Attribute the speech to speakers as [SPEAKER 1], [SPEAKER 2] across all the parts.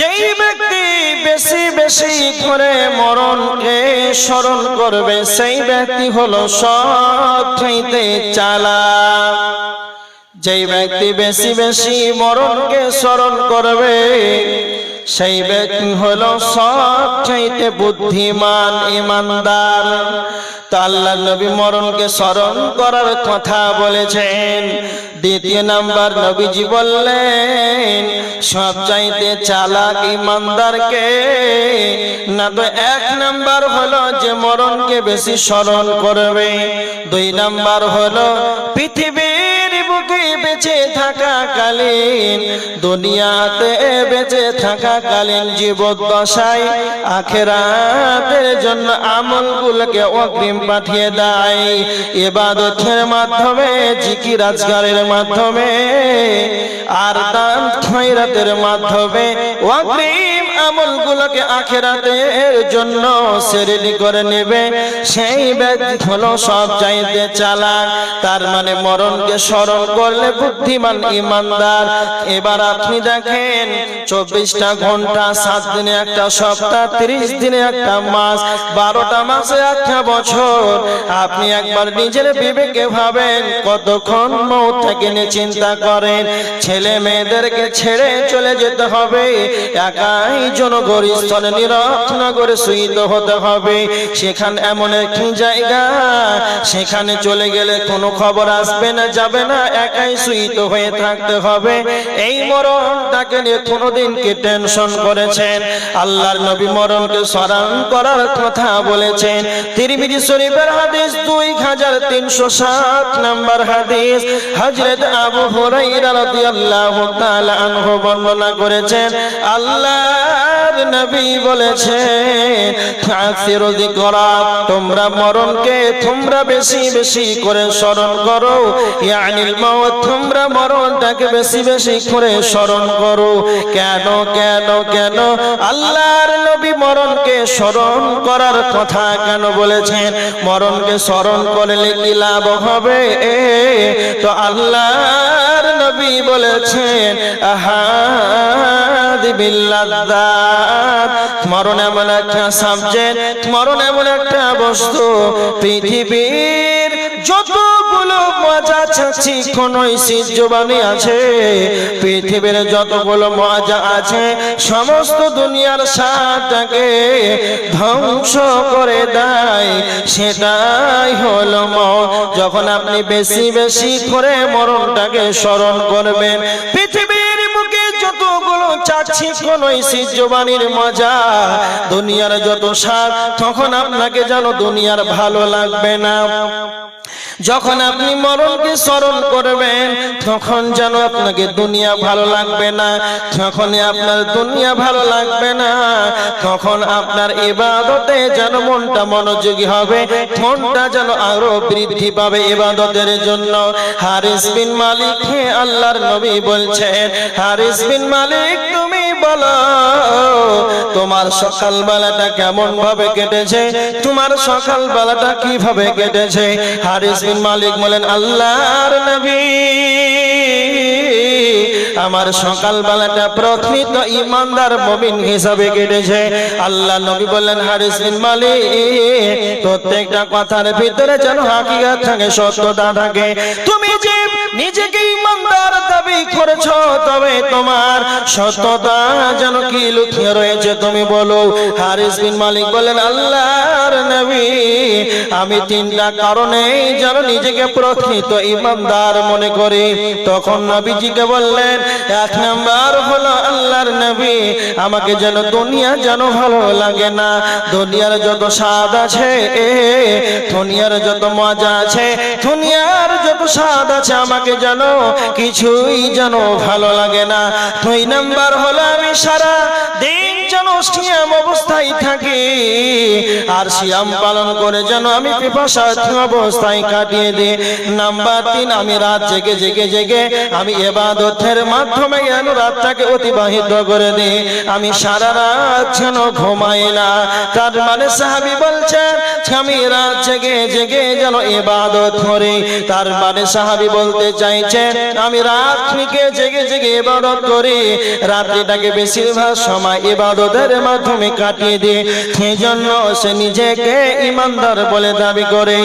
[SPEAKER 1] যেই ব্যক্তি বেশি বেশি করে মরণকে স্মরণ করবে, সেই ব্যক্তি হল সব চাইতে চালা। যেই ব্যক্তি বেশি বেশি মরণকে স্মরণ করবে সেই ব্যক্তি হলো সব চাইতে বুদ্ধিমান, ইমানদার। তো আল্লাহ নবী মরণকে স্মরণ করার কথা বলেছেন। দ্বিতীয় নাম্বার নবীজি বললেন, সব চাইতে চালাক ইমানদারকে না তো এক নাম্বার হলো যে মরণকে বেশি স্মরণ করবে। দুই নাম্বার হলো পৃথিবীর বুকে বেঁচে থাকাকালীন, দুনিয়াতে বেঁচে থাকাকালীন জীবদ্দশায় আখেরাতের জন্য আমলগুলোকে অগ্রিম পাঠিয়ে দেয়। এবাদতের মাধ্যমে জিকির আজগারের মাধ্যমে আর দান খয়রাতের মাধ্যমে অগ্রিম আমলগুলোকে আখেরাতের জন্য সেরেলি করে নেবে। সেই ব্যক্তি হলো সব চাইতে চালাক। তার মানে মরণকে স্মরণ করলে বুদ্ধিমান ইমানদার। এবার আপনি দেখেন, চব্বিশটা ঘণ্টা, সাত দিনে একটা সপ্তাহ, তিরিশ দিনে একটা মাস, বারোটা মাসে একটা বছর। আপনি একবার নিজের বিবেকে ভাবেন, কতক্ষণ মৌত থেকে নিয়ে চিন্তা করেন। ছেলে মেয়েদেরকে ছেড়ে চলে যেতে হবে। একাই জনগর স্থলে নিরক্ষনগরে শুইত হতে হবে। সেখানে এমন একটি জায়গা, সেখানে চলে গেলে কোনো খবর আসবে না, যাবে না, একাই শুইত হয়ে থাকতে হবে। এই মরণটাকে নিয়ে কোনোদিন কি টেনশন করেছেন? আল্লাহর নবী মরণকে স্মরণ করার কথা বলেছেন। তিরমিজি শরীফের হাদিস দুই হাজার তিনশো সাত নম্বর হাদিস। হজরত আবু হুরাইরা রাদিয়াল্লাহু তাআলা আনহু বর্ণনা করেছেন, আল্লাহর নবী বলেছেন, ফাসিরু যিকরা, তোমরা মরণকে তোমরা বেশি বেশি করে স্মরণ করো। ইয়ানিল মাউত, তোমরা মরণটাকে বেশি বেশি করে স্মরণ করো। কেন কেন কেন? আল্লাহর নবী মরণকে স্মরণ করার কথা কেন বলেছেন? মরণকে স্মরণ করলে কি লাভ হবে? তো আল্লাহর নবী বলেছেন বিল্লাদাত মরণ এমন একটা সাবজেক্ট মরণ এমন একটা বস্তু, পৃথিবীর যতগুলো মজা চাচ্ছি কোন জবানি আছে। পৃথিবীর যতগুলো মজা আছে, সমস্ত দুনিয়ার সাথে ধ্বংস করে দেয়। সেটাই হলো মত যখন আপনি বেশি বেশি করে মরণটাকে স্মরণ করবেন, পৃথিবীর বুকে যতগুলো চাচ্ছি কোন জবানির মজা। দুনিয়ার যত স্বাদ, তখন আপনাকে যেন দুনিয়ার ভালো লাগবে না। যখন আপনি মরণকে স্মরণ করবেন তখন যেন আপনাকে দুনিয়া ভালো লাগবে না। যখনই আপনার দুনিয়া ভালো লাগবে না তখন আপনার এবাদতে যেন মনটা মনোযোগী হবে। মনটা যেন আরও বৃদ্ধি পাবে ইবাদতের জন্য। হারিস বিন মালিক আল্লাহর নবী বলছেন হারিস বিন মালিক তুমি বলো, তোমার সকাল বেলাটা কেমন ভাবে কেটেছে? তোমার সকাল বেলাটা কীভাবে কেটেছে? হারিস বিন মালিক বলেন, আল্লাহর নবী, আমার সকাল বেলাটা প্রকৃত ইমানদার মমিন হিসাবে কেটেছে। আল্লাহ নবী বললেন, হারিস বিন মালিক, প্রত্যেকটা কথার ভিতরে যেন হাকিকাত থাকে, সত্যতা থাকে। তুমি যে নিজেকে ইমানদার দাবি করেছ, তবে তোমার সত্যতা যেন কি লুকিয়ে রয়েছে তুমি বলো। হারিস বিন মালিক বলেন, আল্লাহর নবী, আমি তিনটা কারণে যেন নিজেকে প্রকৃত ইমানদার মনে করি। তখন নবীজিকে বললেন, এক নাম্বার হলো আল্লাহর নবী, আমাকে যেন দুনিয়া যেন ভালো লাগে না। দুনিয়ার যত স্বাদ আছে, দুনিয়ার যত মজা আছে, দুনিয়ার যত স্বাদ আছে, আমাকে যেন কিছুই যেন ভালো লাগে না। দুই নাম্বার হলো আমি সারা দিন যেন সিয়াম অবস্থায় থাকি। আর সিয়াম পালন করে যেন আমি অবস্থায় কাটিয়ে দিই। নাম্বার তিন, আমি রাত জেগে জেগে জেগে আমি এবাদতের মাধ্যমে যেন রাতটাকে অতিবাহিত করে দিই। আমি সারা রাত যেন ঘুমাই না। তার মানে সাহাবি বলছেন, আমি রাত জেগে জেগে যেন এবাদত করি। তার মানে সাহাবি বলতে চাইছেন, আমি রাত থেকে জেগে জেগে এবাদত করি। রাত্রিটাকে বেশিরভাগ সময় ইবাদতের মাধ্যমে কাটিয়ে দিয়ে সেই জন্য সে নিজেকে ইমানদার বলে দাবি করে।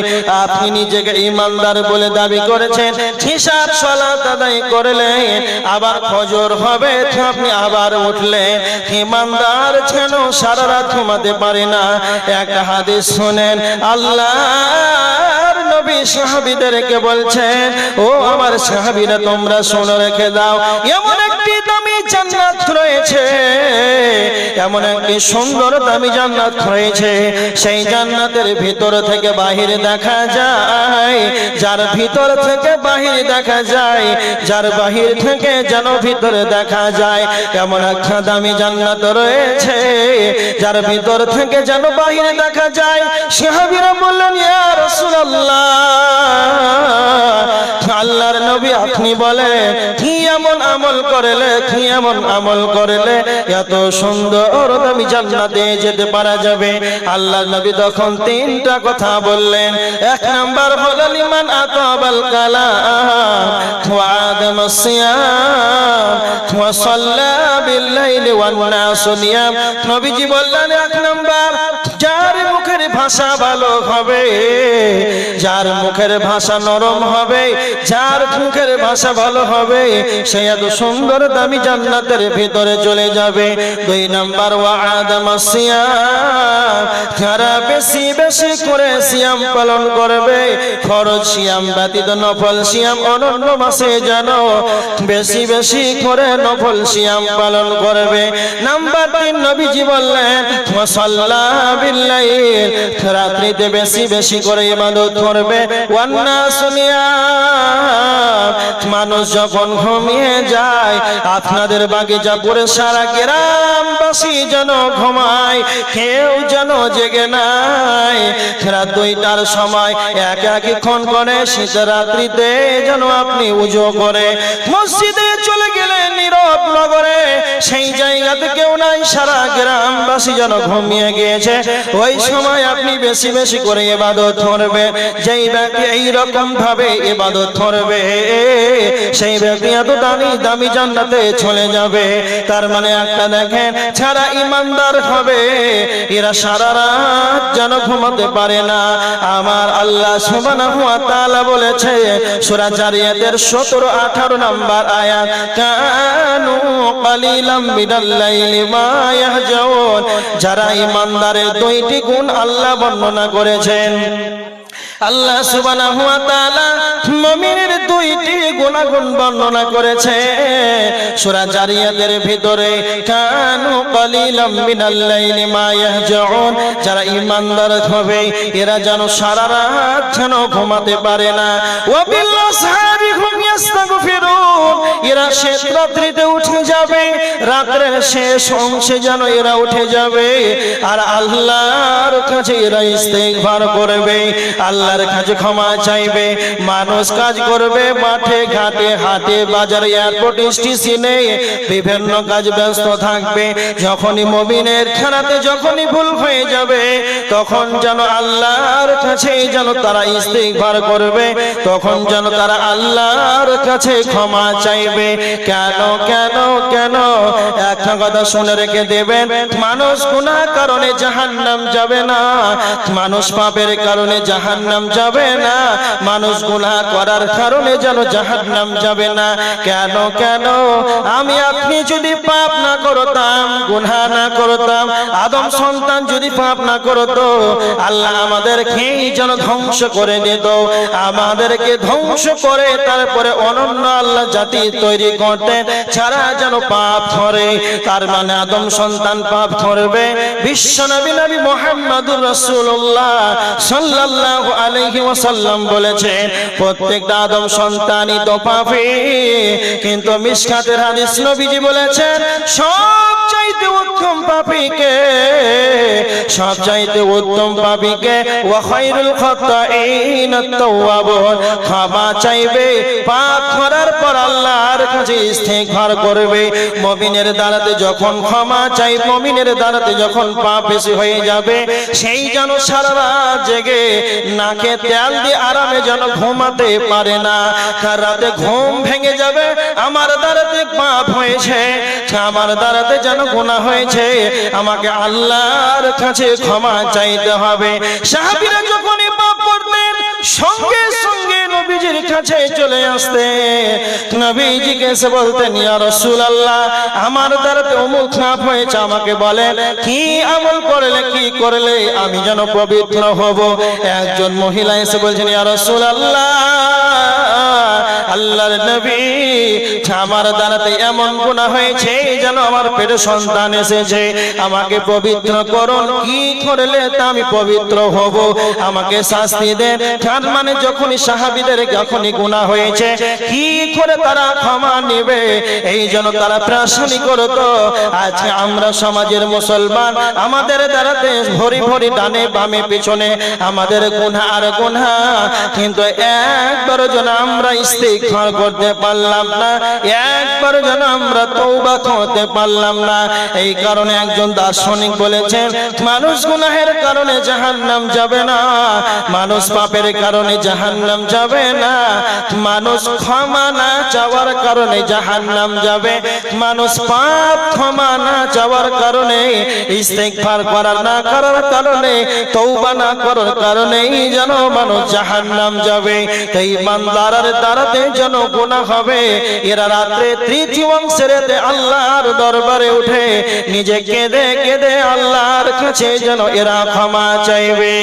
[SPEAKER 1] আপনি নিজেকে ইমানদার বলে দাবি করেছেন, হিসাব সলাত আদায় করলেন আবার ফজর হবে আপনি আবার উঠলেন ইমানদার যেন সারা রাত ঘুমাতে পারে না। একটা হাদিস শুনেন, আল্লাহর নবী সাহাবীদেরকে বলছেন, ও আমার সাহাবীরা, তোমরা শুনে রেখে দাও, এমন দামি জান্নাত রয়েছে। এমন একটি সুন্দর দামি জান্নাত রয়েছে। সেই জান্নাতের ভিতর থেকে বাহিরে দেখা যায়। যার ভিতর থেকে বাহির দেখা যায়, যার বাহির থেকে যেন ভিতরে দেখা যায়, এমন একটা দামি জান্নাত রয়েছে। যার ভিতর থেকে যেন বাহিরে দেখা যায়, সাহাবীরা বললেন, ইয়া আল্লাহর নবী আপনি বলেন, কি এমন আমল করলে কি এমন আমল করলে এত সুন্দর দামি জান্নাতে যেতে পারা যাবে? আল্লাহর নবী তখন তিনটা কথা বললেন। এক নাম্বার হলো লিমান আতাবাল কালাম ওয়া আদম সিয়াম সাল্লা বিল লাইলি ওয়ান নাস নবীজি বললেন, এক নাম্বার ভাষা ভালো হবে, যার মুখের ভাষা নরম হবে, যার মুখের ভাষা ভালো হবে, সে এত সুন্দর দামি জান্নাতের ভিতরে চলে যাবে। দুই নাম্বার যারা বেশি বেশি করে সিয়াম পালন করবে, ফরজ সিয়াম ব্যতীত নফল সিয়াম অনন্য মাসে যেন বেশি বেশি করে নফল সিয়াম পালন করবে। নাম্বার তিন, নবীজি বললেন মুসাল্লা বিল্লাইল রাত্রিতে বেশি বেশি করে ইবাদত করবে। মানুষ যখন ঘুমিয়ে যায়, আপনাদের বাগিচা পরে সারা গ্রামবাসী যেন ঘুমায়, কেউ যেন জেগে নাই। রাত দুইটার সময় এক একক্ষণ করে শীত রাত্রিতে যেন আপনি উজো করে মসজিদে চলে নগরে, সেই জায়গাতে কেউ নাই, সারা গ্রামবাসী যেন ঘুমিয়ে গিয়েছে। ওই সময় আপনি বেশি বেশি করে এবাদত ধরবে। যেই ব্যক্তি এইরকম ভাবে এবাদত ধরবে, সেই ব্যক্তি এত দামি দামি চলে যাবে। তার মানে একটা দেখেন, ছাড়া ইমানদার হবে। এরা সারা রাত যেন ঘুমাতে পারে না। আমার আল্লাহ সুবহানাহু বলেছে, সূরা 17 18 নাম্বার আয়াত, কানু যারা ইমানদারের দুইটি গুণ আল্লাহ বর্ণনা করেছেন। আল্লাহ সুবহানাহু ওয়া তাআলা মুমিনের দুইটি গুণাগুণ বর্ণনা করেছে সূরা জারিয়াতের ভিতরে, কানু কালিলাম মিনাল লাইলি মা ইয়াহজাউন। যারা ঈমানদার হবে, এরা যেন সারা রাত যেন ঘুমাতে পারে না। ওয়া বিল এরা শেষ রাত্রিতে উঠে যাবে। শেষ অংশে যেন এরা উঠে যাবে। আর আল্লাহর কাছে এরা করবে। আল্লাহর কাছে ক্ষমা চাইবে। মানুষ কাজ করবে মাঠে, ঘাটে, হাটে, বাজারে এয়ারপোর্ট স্টেশনে। বিভিন্ন কাজ ব্যস্ত থাকবে। যখনই মবিনের খেলাতে যখনই ভুল হয়ে যাবে, তখন যেন আল্লাহর কাছে যেন তারা ইস্তেগফার করবে। তখন যেন তারা আল্লাহর কাছে ক্ষমা চাইবে। কেন কেন কেন? একটা কথা শুনে রেখে দেবেন, মানুষ গুনাহ কারণে জাহান্নাম যাবে না। মানুষ পাপের কারণে জাহান্নাম যাবে না। মানুষ গুনাহ করার কারণে যেন জাহান্নাম যাবে না। কেন কেন? আমি, আপনি যদি পাপ না করতাম, গুনাহ না করতাম, আদম সন্তান যদি পাপ না করতো, আল্লাহ আমাদেরকে যেন ধ্বংস করে দিত। আমাদেরকে ধ্বংস করে তারপরে অনন্য আল্লাহ জাতি তৈরি করতে, ছাড়া যেন পাপ ধরে, তার মানে আদম সন্তান পাপ ধরবে। বিশ্ব নবী নবী মোহাম্মদুর রসুল্লাহ সাল্লাল্লাহু আলাইহি ওয়াসাল্লাম বলেছেন, প্রত্যেকটা আদম সন্তানই তো পাপী। কিন্তু মিশকাতের হাদিস নবীজি বলেছেন, সব চাইতে উত্তম পাপীকে সবচাইতে উত্তম পাপীকে, ওয়া খায়রুল ক্ষমা চাইবে, পাপ করার পর আল্লাহর কাছে ইস্তেগফার করবে। মুমিনের দ্বারাতে যখন ক্ষমা চাই, মুমিনের দ্বারাতে যখন পাপ বেশি হয়ে যাবে, সেই যেন সারা রাত জেগে নাকে তেল দিয়ে আরামে যেন ঘুমাতে পারে না। তার রাতে ঘুম ভেঙে যাবে, আমার দ্বারাতে পাপ হয়েছে। আমার দ্বারাতে যেন গোনা হয়েছে, আমাকে আল্লাহর কাছে ক্ষমা চাইতে হবে। সাহাবিরা যখনই পাপ করতেন, সঙ্গে সঙ্গে নবীজির কাছে চলে আসতে। নবীজিকে এসে বলতেন, ইয়া রাসূলুল্লাহ, আমার দ্বারাতে অমুক পাপ হয়েছে, আমাকে বলেন, কি আমল করলে, কি করলে আমি যেন পবিত্র হব? একজন মহিলা এসে বলছেন, ইয়া রাসূলুল্লাহ, আল্লাহর নবী, আমার দ্বারাতে এমন গুনাহ হয়েছে যেন আমার পেটে সন্তান এসেছে। আমাকে পবিত্র করুন, কি করলে তা আমি পবিত্র হব? আমাকে শাস্তি দেন। তার মানে যখনই সাহাবীদের যখনই গুনাহ হয়েছে, কি করে তারা ক্ষমা নেবে? এই জন্য তারা প্রাশানি করতো। আজকে আমরা সমাজের মুসলমান, আমাদের দ্বারাতে ভরি ভরি ডানে বামে পিছনে, আমাদের গুনাহ আর গুনাহ। কিন্তু একবার যেন আমরা ইস্তিগফার করতে পারলাম না, একবার যেন আমরা তওবা করতে পারলাম না, এই কারণে একজন দার্শনিক বলেছেন, মানুষ গুনাহের কারণে জাহান্নাম যাবে না, মানুষ পাপের কারণে জাহান্নাম যাবে না। মানুষ ক্ষমা না চাওয়ার কারণে জাহান নাম যাবে। মানুষ পাপ ক্ষমা না চাওয়ার কারণে, ইস্তেগফার করার না করার কারণে, তওবা না করার কারণেই যেন মানুষ জাহান্নাম যাবে। তাই ইমানদারের দ্বারাতে যেন গুনাহ হবে। এরা রাত্রে তৃতীয় অংশের আল্লাহর দরবারে উঠে নিজে কেঁদে কেঁদে আল্লাহর কাছে যেন এরা ক্ষমা চাইবে।